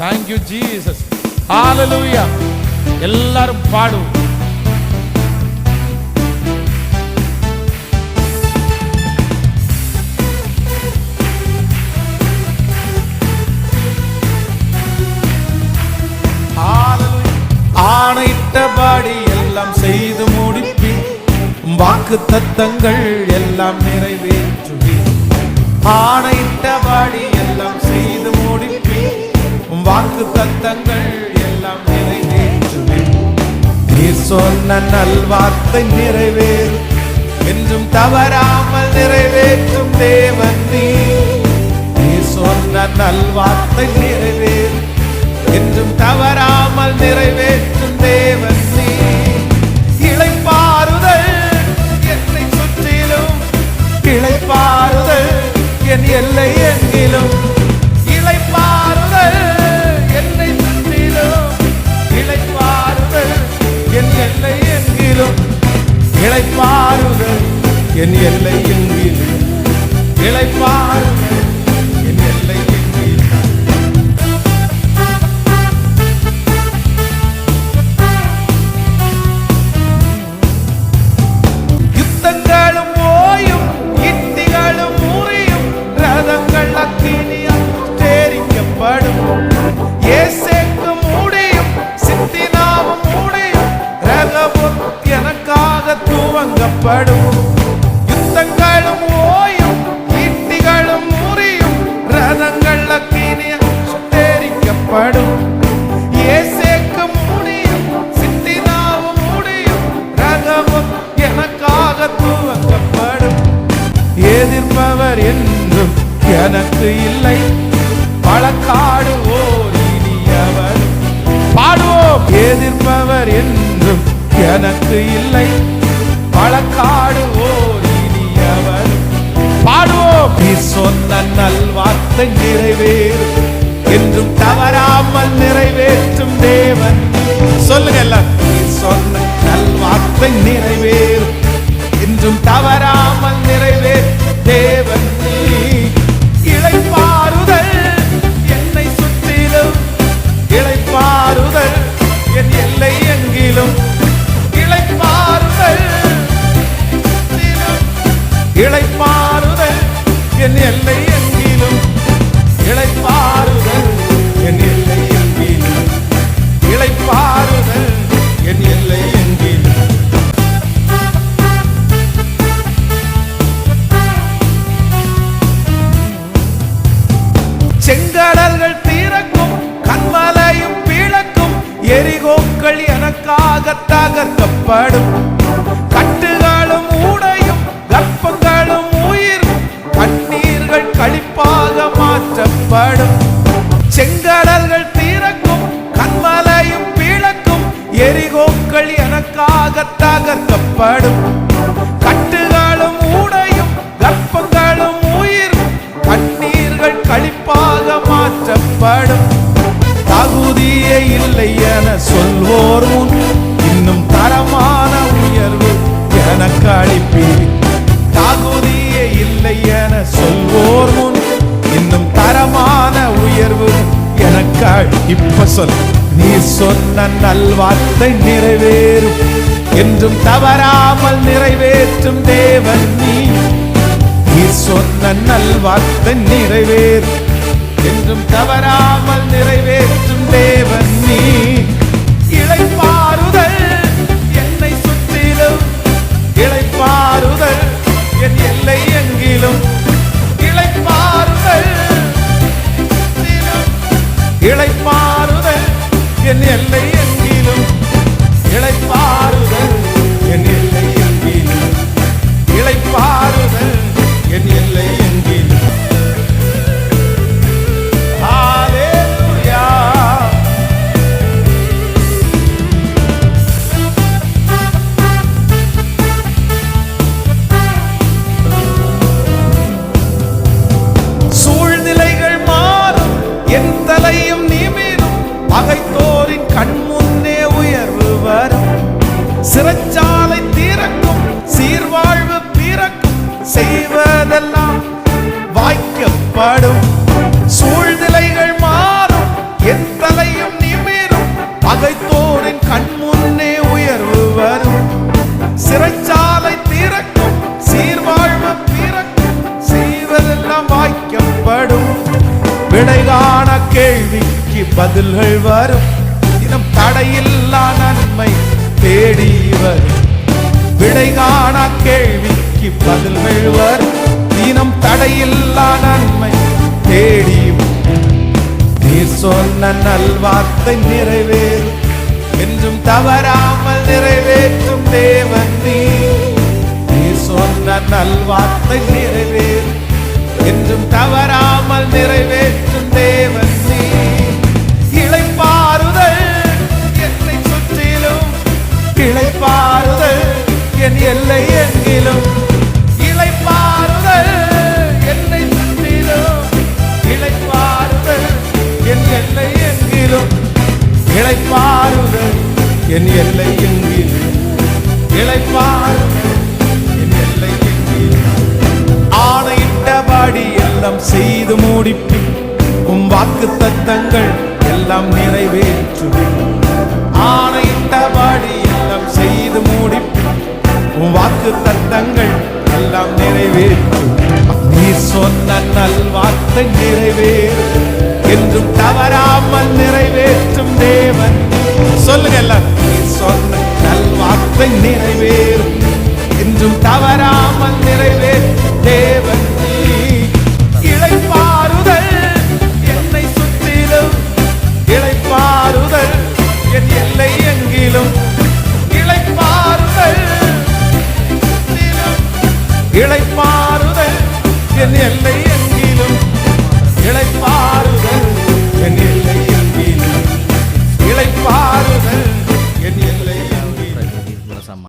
Thank you Jesus ஹalleluya எல்லாரும் பாடுவோம் ஆணையிட்டபடி எல்லாம் செய்து முடிப்பேன். வாக்கு தத்தங்கள் எல்லாம் நிறைவேற்றுவேன். ஆணை வாக்கு எல்லாம் நிறைவேற்றுவி நீர் சொன்ன நல்வார்த்தை நிறைவேறும். என்றும் தவறாமல் நிறைவேற்றும் தேவன் நீ நீர் சொன்ன நல்வார்த்தை நிறைவேறும். என்றும் தவறாமல் நிறைவேற்றும் தேவன் நீ இழைப்பாறுதல் என்னை சுற்றிலும். இழைப்பாறுதல் என் எல்லை என் இளைப்பாறுதல் என் எல்லை எங்கிலும் இளைப்பாறுதல் துவங்கப்படும் யுத்தங்களும் ஓயும் இட்டிகளும் முறியும் ரதங்கள் அக்கினியால் தேரிக்கப்படும் ஏசேக்கு முடியும் சித்தினாவும் முடியும் ரகமும் எனக்காக துவக்கப்படும். எதிர்ப்பவர் என்றும் எனக்கு இல்லை. பழக்காடுவோர் இனியவர் பாடுவோம். எதிர்ப்பவர் என்றும் எனக்கு இல்லை. வார்த்தை நிறைவேறும். என்றும் தவறாமல் நிறைவேற்றும் தேவன். சொல்லுங்க எல்லாம் சொன்ன நல் வார்த்தை நிறைவேறும். என்றும் தவறாமல் நிறைவேற்றும் தேவன். இழைப்பாறுதல் என்னை சுற்றிலும். இழைப்பாறுதல் என் எல்லை எங்கிலும். இழைப்பாறுதல் இழைப்பாறுதல் என் எல்லை தகர்க்கப்படும் கட்டுகளும் ஊடையும் கர்ப்பங்களும் உயிர் கண்ணீர்கள் கழிப்பாக மாற்றப்படும். செங்கடல்கள் தீரக்கும் கண்மலையும் பீழக்கும் எரிகோக்கள் எனக்காக தகர்க்கப்படும். கட்டுகளும் ஊடையும் கர்ப்பங்களும் உயிர் கண்ணீர்கள் கழிப்பாக மாற்றப்படும். தகுதியே இல்லை என சொல்வோர் சொல். நீ சொன்ன நல்வார்த்தை நிறைவேறும். என்றும் தவறாமல் நிறைவேற்றும் தேவன் நீ. நீ சொன்ன நல்வார்த்தை நிறைவேறும். என்றும் தவறாமல் நிறைவேற்றும் தேவன் நீ. இழைப்பாறுதல் என்னை சுற்றிலும். இழைப்பாறுதல் என் எல்லை எங்கிலும். இழைப்பாறுதல் சுற்றிலும். என் எல்லை எங்கிலும் இழைப்பாறுதல் என் எல்லை எங்கிலும் இழைப்பாறுதல் என் எல்லை எங்கிலும். ஹalleluya சூழ்நிலைகள் மாறும் என் தலையும் நிமிரும் பகைத்தோரின் செய்வதெல்லாம் வாய்க்கப்படும். சூழ்நிலைகள் மாறும் என் தலையும் நிமிரும் பகைத்தோரின் கண் முன்னே உயர்வு வரும். சிறைச்சாலை திறக்கும் சீர்வாழ்வு பிறக்கும் செய்வதெல்லாம் வாய்க்கப்படும். விடைகாண கேள்விக்கு பதில்கள் வரும். இதம் தடையில்லா நன்மை தேடி வரும். விடைகாண கேள்வி கேள்விக்கு பதில் வரும் தினம் தடையில்லா நன்மை தேடியும் நீர் சொன்ன நல்வார்த்தை நிறைவேறும். என்றும் தவறாமல் நிறைவேற்றும் தேவன் நீர் சொன்ன நல்வார்த்தை நிறைவேறும். என்றும் தவறாமல் நிறைவேற்றும் தேவன் என் எல்லை எங்கில் இழைப்பார் என் எல்லை எங்கில் ஆணையிட்டபடி எல்லாம் செய்து முடிப்பேன். உம் வாக்கு தத்தங்கள் எல்லாம் நிறைவேற்றுவேன். ஆணையிட்டபடி எல்லாம் செய்து முடிப்பேன். உம் வாக்கு தத்தங்கள் எல்லாம் நிறைவேற்றும் நீ சொன்ன நல் வார்த்தை நிறைவேறும். என்றும் தவறாம என்னை நிறைவேறும் என்றும் தவறாமல் நிறைவேறும் தேவன் இழைப்பாறுதல் என்னை சுற்றிலும். இழைப்பாறுதல் என் எல்லை எங்கிலும். இழைப்பாறுதல் என் எல்லை எங்கிலும். இழை